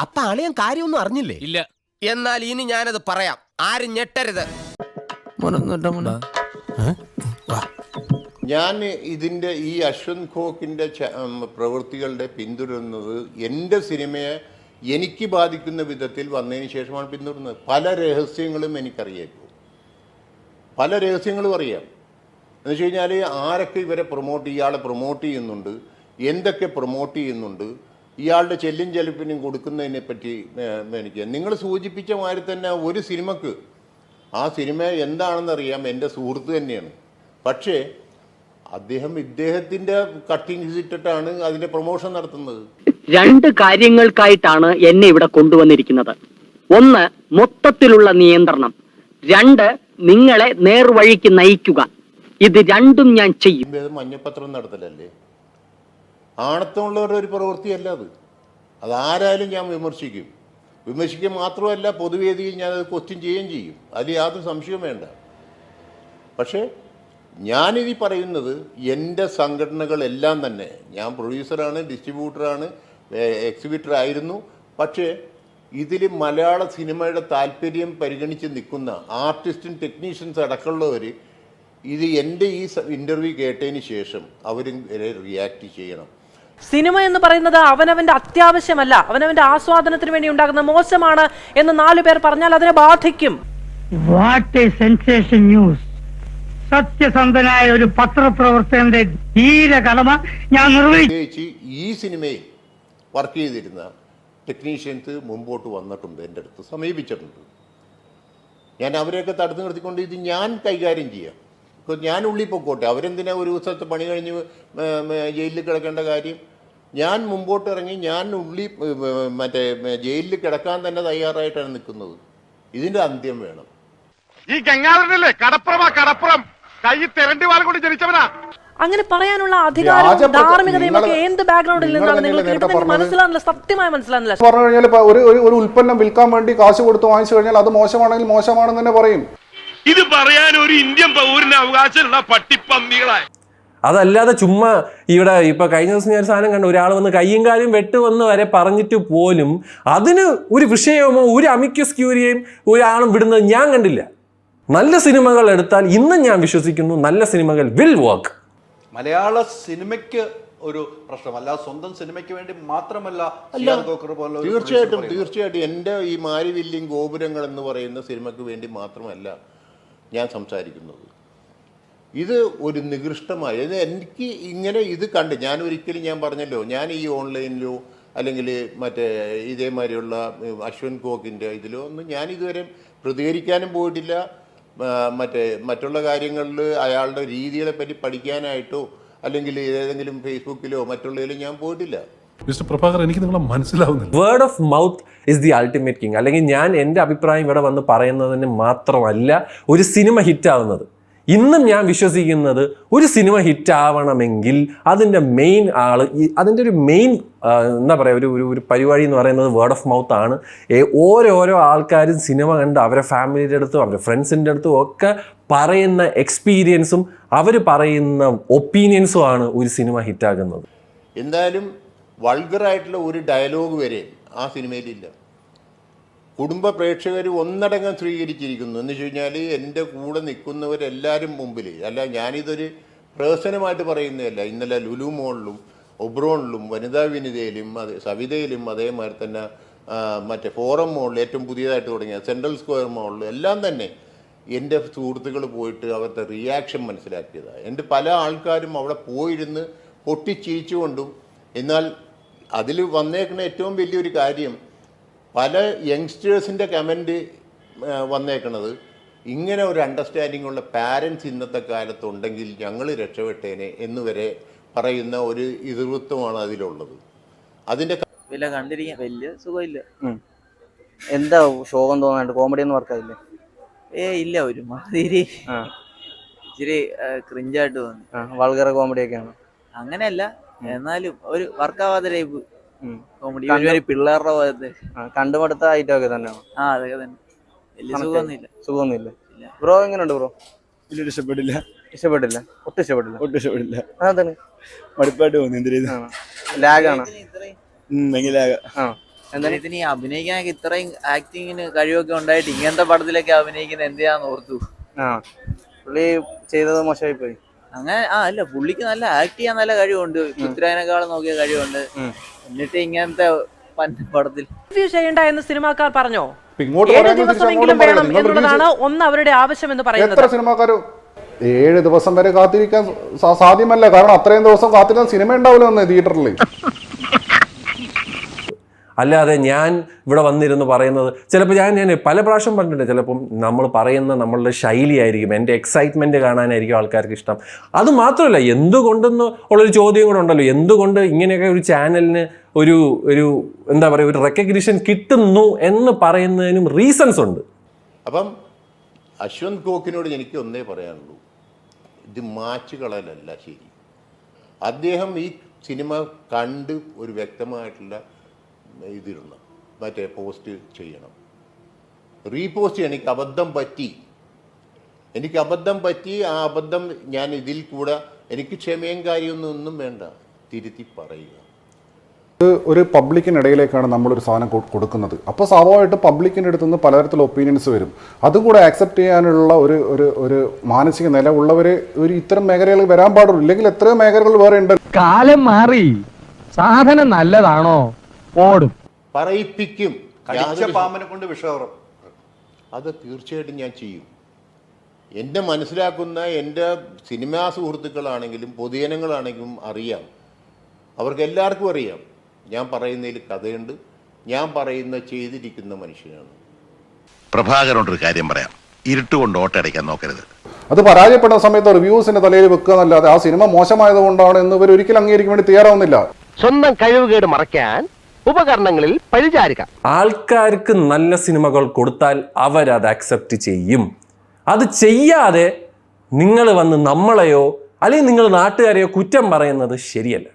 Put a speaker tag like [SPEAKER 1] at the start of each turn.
[SPEAKER 1] അപ്പൊ അളിയൻ കാര്യമൊന്നും അറിഞ്ഞില്ലേ?
[SPEAKER 2] ഇല്ല.
[SPEAKER 1] എന്നാൽ ഇനി ഞാനത് പറയാം. ആരും ഞെട്ടരുത്.
[SPEAKER 3] ഞാൻ ഇതിന്റെ ഈ അശ്വന്ത് ഘോക്കിന്റെ പ്രവൃത്തികളുടെ പിന്തുടരുന്നത് എന്റെ സിനിമയെ എനിക്ക് ബാധിക്കുന്ന വിധത്തിൽ വന്നതിന് ശേഷമാണ് പിന്തുടരുന്നത്. പല രഹസ്യങ്ങളും എനിക്കറിയായിരുന്നു പല രഹസ്യങ്ങളും അറിയാം. എന്ന് വെച്ച് കഴിഞ്ഞാൽ ആരൊക്കെ ഇവരെ പ്രൊമോട്ട് ഇയാളെ പ്രൊമോട്ട് ചെയ്യുന്നുണ്ട്? എന്തൊക്കെ പ്രൊമോട്ട് ചെയ്യുന്നുണ്ട്? ഇയാളുടെ ചെല്ലും ചെലപ്പിനും കൊടുക്കുന്നതിനെ പറ്റി എനിക്ക് നിങ്ങൾ സൂചിപ്പിച്ച മാതിരി തന്നെ ഒരു സിനിമക്ക് ആ സിനിമ എന്താണെന്ന് അറിയാം എന്റെ സുഹൃത്ത് തന്നെയാണ്. പക്ഷേ അദ്ദേഹം ഇദ്ദേഹത്തിന്റെ കട്ടിങ്സ് ഇട്ടിട്ടാണ് അതിന്റെ പ്രൊമോഷൻ നടത്തുന്നത്.
[SPEAKER 4] രണ്ട് കാര്യങ്ങൾക്കായിട്ടാണ് എന്നെ ഇവിടെ കൊണ്ടുവന്നിരിക്കുന്നത്. ഒന്ന് മൊത്തത്തിലുള്ള നിയന്ത്രണം. രണ്ട് നിങ്ങളെ നേർവഴിക്ക് നയിക്കുക. ഇത് രണ്ടും ഞാൻ ചെയ്യും.
[SPEAKER 3] മഞ്ഞപത്രം മഞ്ഞപ്പത്രം നടത്തലല്ലേ? ആണത്തമുള്ളവരുടെ ഒരു പ്രവൃത്തിയല്ല അത്. അതാരായാലും ഞാൻ വിമർശിക്കും. വിമർശിക്കുക മാത്രമല്ല പൊതുവേദിയിൽ ഞാനത് ക്വസ്റ്റ്യൻ ചെയ്യുകയും ചെയ്യും. അതിൽ യാതൊരു സംശയവും വേണ്ട. പക്ഷേ ഞാനിത് പറയുന്നത് എന്റെ സംഘടനകളെല്ലാം തന്നെ. ഞാൻ പ്രൊഡ്യൂസറാണ് ഡിസ്ട്രിബ്യൂട്ടറാണ് എക്സിബിറ്റർ ആയിരുന്നു. പക്ഷേ ഇതിൽ മലയാള സിനിമയുടെ താല്പര്യം പരിഗണിച്ച് നിൽക്കുന്ന ആർട്ടിസ്റ്റും ടെക്നീഷ്യൻസ് അടക്കമുള്ളവർ ഇത് എന്റെ ഈ ഇന്റർവ്യൂ കേട്ടതിന് ശേഷം അവരും റിയാക്ട് ചെയ്യണം.
[SPEAKER 5] സിനിമ എന്ന് പറയുന്നത് അവനവന്റെ അത്യാവശ്യമല്ല അവനവന്റെ ആസ്വാദനത്തിന് വേണ്ടി ഉണ്ടാകുന്ന മോശമാണ് എന്ന് നാലു പേർ പറഞ്ഞാൽ അതിനെ ബാധിക്കും.
[SPEAKER 6] വാട്ട് എ സെൻസേഷൻ ന്യൂസ് സത്യസന്ധനായ ഒരു പത്രപ്രവർത്തകന്റെ ധീര കടമ ഞാൻ നിർവഹിച്ചു.
[SPEAKER 3] ഈ സിനിമയിൽ വർക്ക് ചെയ്തിരുന്ന ടെക്നീഷ്യൻസ് മുമ്പോട്ട് വന്നിട്ടുണ്ട് എന്റെ അടുത്ത് സമീപിച്ചിട്ടുണ്ട്. ഞാൻ അവരെയൊക്കെ തടുത്തു നിർത്തിക്കൊണ്ട് ഇത് ഞാൻ കൈകാര്യം ചെയ്യാം. ഞാൻ ഉള്ളിൽ പൊക്കോട്ടെ. അവരെന്തിനാ ഒരു ദിവസത്തെ പണി കഴിഞ്ഞ് ജയിലിൽ കിടക്കേണ്ട കാര്യം? ഞാൻ മുമ്പോട്ട് ഇറങ്ങി ഞാൻ ഉള്ളി മറ്റേ ജയിലിൽ കിടക്കാൻ തന്നെ തയ്യാറായിട്ടാണ് നിൽക്കുന്നത്. ഇതിന്റെ അന്ത്യം വേണം.
[SPEAKER 7] ഈ ഗംഗാധരനല്ലേ? കടപ്പുറമാ കടപ്പുറം. കൈ തെരണ്ടി വാൽ കൊണ്ട് ജനിച്ചവനാ.
[SPEAKER 5] അങ്ങനെ പറയാനുള്ള അധികാരവും
[SPEAKER 8] വ്യാജപ്രച-
[SPEAKER 5] ധാർമ്മികതയും ഒക്കെ എന്ത് ബാക്ക്ഗ്രൗണ്ടിൽ നിന്നാണ് നിങ്ങൾക്ക് മനസ്സിലാകുന്നില്ല സത്യമായി മനസ്സിലാകുന്നില്ല
[SPEAKER 8] പറഞ്ഞു കഴിഞ്ഞാൽ ഒരു ഒരു- ഒരു ഉൽപ്പന്നം വിൽക്കാൻ വേണ്ടി കാശ് കൊടുത്ത് വാങ്ങിച്ചു കഴിഞ്ഞാൽ അത് മോശമാണെങ്കിൽ മോശമാണെന്ന് തന്നെ പറയും.
[SPEAKER 7] ഇത് പറയാൻ ഒരു ഇന്ത്യൻ പൗരന് അവകാശമുള്ള പട്ടിപ്പന്നികളാ
[SPEAKER 9] അതല്ലാതെ ചുമ്മാ ഇവിടെ ഇപ്പൊ കഴിഞ്ഞ ദിവസം ഞാൻ ഒരു സാധനം കണ്ടു. ഒരാൾ വന്ന് കയ്യും കാലും വെട്ടുവെന്ന് വരെ പറഞ്ഞിട്ട് പോലും അതിന് ഒരു വിഷയമോ ഒരു അമിക്കസ് ക്യൂരിയയും ഒരാളും വിടുന്നത് ഞാൻ കണ്ടില്ല. നല്ല സിനിമകൾ എടുത്താൽ ഇന്നും ഞാൻ വിശ്വസിക്കുന്നു. നല്ല സിനിമകൾ വിൽ വർക്ക്
[SPEAKER 10] മലയാള സിനിമയ്ക്ക് ഒരു പ്രശ്നമല്ല സ്വന്തം സിനിമയ്ക്ക് വേണ്ടി മാത്രമല്ല
[SPEAKER 3] തീർച്ചയായിട്ടും തീർച്ചയായിട്ടും. എന്റെ ഈ മാരിവില്യം ഗോപുരങ്ങൾ എന്ന് പറയുന്ന സിനിമയ്ക്ക് വേണ്ടി മാത്രമല്ല ഞാൻ സംസാരിക്കുന്നത്. ഇത് ഒരു നികൃഷ്ടമായ ഇത് എനിക്ക് ഇങ്ങനെ ഇത് കണ്ട് ഞാൻ ഒരിക്കലും ഞാൻ പറഞ്ഞല്ലോ ഞാൻ ഈ ഓൺലൈനിലോ അല്ലെങ്കിൽ മറ്റേ ഇതേമാതിരിയുള്ള അശ്വിൻ കോക്കിന്റെ ഇതിലോ ഒന്നും ഞാൻ ഇതുവരെ പ്രതികരിക്കാനും പോയിട്ടില്ല. മറ്റേ മറ്റുള്ള കാര്യങ്ങളിൽ അയാളുടെ രീതികളെ പറ്റി പഠിക്കാനായിട്ടോ അല്ലെങ്കിൽ ഏതെങ്കിലും ഫേസ്ബുക്കിലോ മറ്റുള്ളതിലോ ഞാൻ പോയിട്ടില്ല.
[SPEAKER 11] മിസ്റ്റർ പ്രഭാകർ എനിക്ക് നിങ്ങളെ മനസ്സിലാവുന്നില്ല.
[SPEAKER 9] Word of mouth is the ultimate king അല്ലെങ്കിൽ ഞാൻ എന്റെ അഭിപ്രായം ഇവിടെ വന്ന് പറയുന്നതിന് മാത്രമല്ല ഒരു സിനിമ ഹിറ്റാവുന്നത് ഇന്നും ഞാൻ വിശ്വസിക്കുന്നത് ഒരു സിനിമ ഹിറ്റാവണമെങ്കിൽ അതിന്റെ മെയിൻ ആൾ അതിന്റെ ഒരു മെയിൻ എന്താ പറയുക ഒരു ഒരു പരിപാടി എന്ന് പറയുന്നത് വേർഡ് ഓഫ് മൗത്ത് ആണ്. ഓരോരോ ആൾക്കാരും സിനിമ കണ്ട് അവരെ ഫാമിലിയുടെ അടുത്തും അവരുടെ ഫ്രണ്ട്സിന്റെ അടുത്തും ഒക്കെ പറയുന്ന എക്സ്പീരിയൻസും അവർ പറയുന്ന ഒപ്പീനിയൻസും ആണ് ഒരു സിനിമ ഹിറ്റാകുന്നത്
[SPEAKER 3] എന്തായാലും വൾഗറായിട്ടുള്ള ഒരു ഡയലോഗ് വരെ ആ സിനിമയിലില്ല കുടുംബ പ്രേക്ഷകർ ഒന്നടങ്കം സ്വീകരിച്ചിരിക്കുന്നു. എന്ന് വെച്ച് കഴിഞ്ഞാൽ എന്റെ കൂടെ നിൽക്കുന്നവരെല്ലാവരും മുമ്പിൽ അല്ല ഞാനിതൊരു പ്രഹസനമായിട്ട് പറയുന്നതല്ല. ഇന്നലെ ലുലു മോളിലും ഒബ്രോണിലും വനിതാ വിനിതയിലും അത് സവിതയിലും അതേമാതിരി തന്നെ മറ്റേ ഫോറം മോളിൽ ഏറ്റവും പുതിയതായിട്ട് തുടങ്ങിയ സെൻട്രൽ സ്ക്വയർ മോളിൽ എല്ലാം തന്നെ എന്റെ സുഹൃത്തുക്കൾ പോയിട്ട് അവരുടെ റിയാക്ഷൻ മനസ്സിലാക്കിയതാണ് എന്റെ പല ആൾക്കാരും അവിടെ പോയിരുന്ന് പൊട്ടിച്ചിരിച്ചുകൊണ്ടും എന്നാൽ അതിൽ വന്നേക്കുന്ന ഏറ്റവും വലിയൊരു കാര്യം പല യങ്സ്റ്റേഴ്സിന്റെ കമന്റ് വന്നേക്കുന്നത് ഇങ്ങനെ ഒരു അണ്ടർസ്റ്റാൻഡിംഗ് ഉള്ള പാരൻസ് ഇന്നത്തെ കാലത്തുണ്ടെങ്കിൽ ഞങ്ങൾ രക്ഷപ്പെട്ടേനെ എന്ന് വരെ പറയുന്ന ഒരു ഇതിവൃത്തമാണ് അതിലുള്ളത്. അതിന്റെ
[SPEAKER 4] വില കണ്ടിരിക്കാൻ വലിയ സുഖമില്ല. എന്താ ശോകം തോന്നാണ്ട്? കോമഡി ഒന്നും വർക്കായില്ലേ? ഏ ഇല്ല ഒരു മാതിരി ഇച്ചിരി ക്രിഞ്ചായിട്ട് തോന്നി. വൾഗറ കോമഡി ഒക്കെയാണ്. അങ്ങനെയല്ല. എന്നാലും ഒരു വർക്കാവാത്ത ടൈപ്പ് കോമഡി ഒരുമാതിരി പിള്ളേരുടെ പോലത്തെ. കണ്ടുമടുത്ത ഐറ്റം ഒക്കെ തന്നെ. ആ അതൊക്കെ തന്നെ. വലിയ സുഖമൊന്നുമില്ല. സുഖമൊന്നുമില്ല. ബ്രോ എങ്ങനെയുണ്ട് ബ്രോ?
[SPEAKER 10] വലിയ ഇഷ്ടപ്പെട്ടില്ല
[SPEAKER 4] ഇഷ്ടപ്പെട്ടില്ല ഒട്ടും ഇഷ്ടപ്പെട്ടില്ല
[SPEAKER 10] ഒട്ടും ഇഷ്ടപ്പെട്ടില്ല
[SPEAKER 4] അതാണ്
[SPEAKER 10] മടുപ്പായിട്ട് തോന്നി എന്തിനു
[SPEAKER 4] ലാഗാണ്?
[SPEAKER 10] ഭയങ്കര
[SPEAKER 4] ആ. ഇതിന് ഈ അഭിനയിക്കാനൊക്കെ ഇത്രയും ആക്ടിങ്ങിന് കഴിവൊക്കെ ഉണ്ടായിട്ട് ഇങ്ങനത്തെ പടത്തിലൊക്കെ അഭിനയിക്കുന്ന എന്തിനാന്ന് ഓർത്തു.
[SPEAKER 2] ആ. പുള്ളി ചെയ്തത് മോശമായി പോയി
[SPEAKER 4] അങ്ങനെ ആ അല്ല പുള്ളിക്ക് നല്ല ആക്ട് ചെയ്യാൻ നല്ല കഴിവുണ്ട്. പൃഥ്വിരാജിനെക്കാളും നോക്കിയ കഴിവുണ്ട്. എന്നിട്ട് ഇങ്ങനത്തെ പടത്തിൽ.
[SPEAKER 5] ചെയ്യണ്ട എന്ന് സിനിമാക്കാർ പറഞ്ഞോ?
[SPEAKER 8] ഇപ്പൊ ഇങ്ങോട്ട്
[SPEAKER 5] ഏഴ് ദിവസമെങ്കിലും വേണം എന്നുള്ളതാണ് ഒന്ന് അവരുടെ ആവശ്യം എന്ന് പറയുന്നത്.
[SPEAKER 8] എത്ര സിനിമാക്കാർ ഏഴ് ദിവസം വരെ കാത്തിരിക്കാൻ സാധ്യമല്ല. കാരണം അത്രയും ദിവസം കാത്തിരുന്ന സിനിമ ഉണ്ടാവില്ല എന്ന് തിയേറ്ററിൽ.
[SPEAKER 9] അല്ലാതെ ഞാൻ ഇവിടെ വന്നിരുന്ന് പറയുന്നത് ചിലപ്പോൾ ഞാൻ ഞാൻ പല പ്രാവശ്യം പറഞ്ഞിട്ടുണ്ട് ചിലപ്പം നമ്മൾ പറയുന്ന നമ്മളുടെ ശൈലിയായിരിക്കും എന്റെ എക്സൈറ്റ്മെന്റ് കാണാനായിരിക്കും ആൾക്കാർക്ക് ഇഷ്ടം. അത് മാത്രമല്ല എന്തുകൊണ്ടെന്ന് ഉള്ളൊരു ചോദ്യം കൂടെ ഉണ്ടല്ലോ. എന്തുകൊണ്ട് ഇങ്ങനെയൊക്കെ ഒരു ചാനലിന് ഒരു ഒരു എന്താ പറയുക ഒരു റെക്കഗ്നിഷൻ കിട്ടുന്നു എന്ന് പറയുന്നതിനും റീസൺസ് ഉണ്ട്.
[SPEAKER 3] അപ്പം അശ്വന്ത് കോക്കിനോട് എനിക്ക് ഒന്നേ പറയാനുള്ളൂ. ഇത് മാച്ച് കളയലല്ല ശരി. അദ്ദേഹം ഈ സിനിമ കണ്ട് ഒരു വ്യക്തമായിട്ടുള്ള ഇതിടണം മറ്റേ പോസ്റ്റ് ചെയ്യണം. റീപോസ്റ്റ് ചെയ്യണം എനിക്ക് അബദ്ധം പറ്റി. എനിക്ക് അബദ്ധം പറ്റി ആ അബദ്ധം ഞാൻ ഇതിൽ കൂടെ എനിക്ക് ക്ഷമയും കാര്യമൊന്നും ഒന്നും വേണ്ട. തിരുത്തി പറയുക.
[SPEAKER 8] ഒരു പബ്ലിക്കിനിടയിലേക്കാണ് നമ്മളൊരു സാധനം കൊടുക്കുന്നത്. അപ്പോൾ സ്വാഭാവികമായിട്ട് പബ്ലിക്കിന്റെ അടുത്ത് നിന്ന് പലതരത്തിലുള്ള ഒപ്പീനിയൻസ് വരും. അതും കൂടെ ആക്സെപ്റ്റ് ചെയ്യാനുള്ള ഒരു ഒരു ഒരു മാനസിക നില ഉള്ളവർ ഒരു ഇത്തരം മേഖലകൾ വരാൻ പാടുള്ളൂ. ഇല്ലെങ്കിൽ എത്രയോ മേഖലകൾ വേറെ ഉണ്ട്.
[SPEAKER 6] കാലം മാറി. സാധനം നല്ലതാണോ? ഓടും.
[SPEAKER 3] പറയിപ്പിക്കും.
[SPEAKER 10] കടിച്ച പാമ്പിനെ കൊണ്ട് വിഷവറും.
[SPEAKER 3] അത് തീർച്ചയായിട്ടും ഞാൻ ചെയ്യും. എന്നെ മനസ്സിലാക്കുന്ന എന്റെ സിനിമാ സുഹൃത്തുക്കളാണെങ്കിലും പൊതുജനങ്ങളാണെങ്കിലും അറിയാം. അവർക്ക് എല്ലാവർക്കും അറിയാം. ഞാൻ പറയുന്നതിൽ കഥയുണ്ട്. ഞാൻ പറയുന്ന ചെയ്തിരിക്കുന്ന മനുഷ്യനാണ്.
[SPEAKER 7] പ്രഭാകരനോടൊരു കാര്യം പറയാം. ഇരുട്ടുകൊണ്ട് ഓട്ടയടയ്ക്കാൻ നോക്കരുത്.
[SPEAKER 8] അത് പരാജയപ്പെടുന്ന സമയത്ത് റിവ്യൂസിന്റെ തലയിൽ വെക്കുക എന്നല്ലാതെ ആ സിനിമ മോശമായത് കൊണ്ടാണ് എന്ന് ഇവർ ഒരിക്കലും അംഗീകരിക്കാൻ വേണ്ടി തയ്യാറാവുന്നില്ല.
[SPEAKER 6] സ്വന്തം കഴിവുകേട് മറയ്ക്കാൻ ഉപകരണങ്ങളിൽ പഴിചാരുക.
[SPEAKER 9] ആൾക്കാർക്ക് നല്ല സിനിമകൾ കൊടുത്താൽ അവരത് അക്സെപ്റ്റ് ചെയ്യും. അത് ചെയ്യാതെ നിങ്ങൾ വന്ന് നമ്മളെയോ അല്ലെങ്കിൽ നിങ്ങൾ നാട്ടുകാരെയോ കുറ്റം പറയുന്നത് ശരിയല്ല.